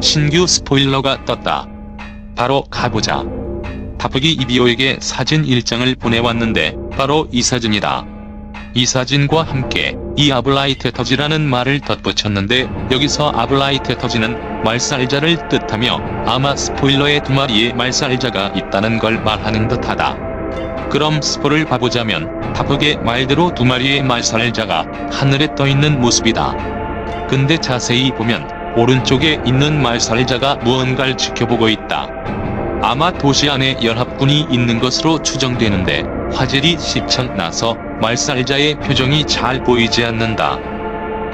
신규 스포일러가 떴다. 바로 가보자. 다프기 이비오에게 사진 일장을 보내왔는데 바로 이 사진이다. 이 사진과 함께 이 아블라이트 터지라는 말을 덧붙였는데 여기서 아블라이트 터지는 말살자를 뜻하며 아마 스포일러에 두 마리의 말살자가 있다는 걸 말하는 듯하다. 그럼 스포를 봐보자면 다프의 말대로 두 마리의 말살자가 하늘에 떠 있는 모습이다. 근데 자세히 보면 오른쪽에 있는 말살자가 무언가를 지켜보고 있다. 아마 도시 안에 연합군이 있는 것으로 추정되는데 화질이 시청 나서 말살자의 표정이 잘 보이지 않는다.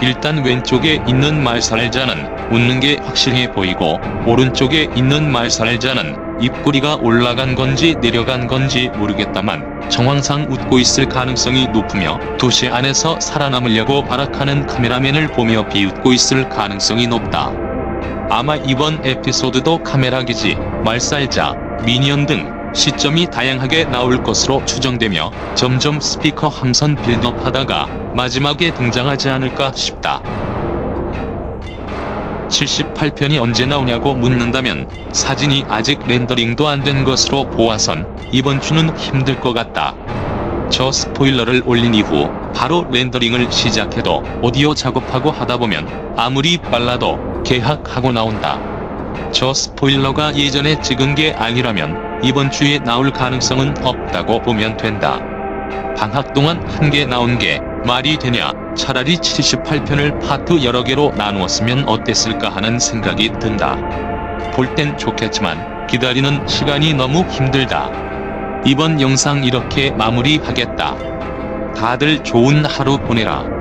일단 왼쪽에 있는 말살자는 웃는 게 확실해 보이고 오른쪽에 있는 말살자는 입꼬리가 올라간 건지 내려간 건지 모르겠다만 정황상 웃고 있을 가능성이 높으며 도시 안에서 살아남으려고 발악하는 카메라맨을 보며 비웃고 있을 가능성이 높다. 아마 이번 에피소드도 카메라 기지, 말살자, 미니언 등 시점이 다양하게 나올 것으로 추정되며 점점 스피커 함선 빌드업하다가 마지막에 등장하지 않을까 싶다. 78편이 언제 나오냐고 묻는다면 사진이 아직 렌더링도 안 된 것으로 보아선 이번 주는 힘들 것 같다. 저 스포일러를 올린 이후 바로 렌더링을 시작해도 오디오 작업하고 하다 보면 아무리 빨라도 계약하고 나온다. 저 스포일러가 예전에 찍은 게 아니라면 이번 주에 나올 가능성은 없다고 보면 된다. 방학 동안 한 개 나온 게 말이 되냐 차라리 78편을 파트 여러 개로 나누었으면 어땠을까 하는 생각이 든다. 볼 땐 좋겠지만 기다리는 시간이 너무 힘들다. 이번 영상 이렇게 마무리하겠다. 다들 좋은 하루 보내라.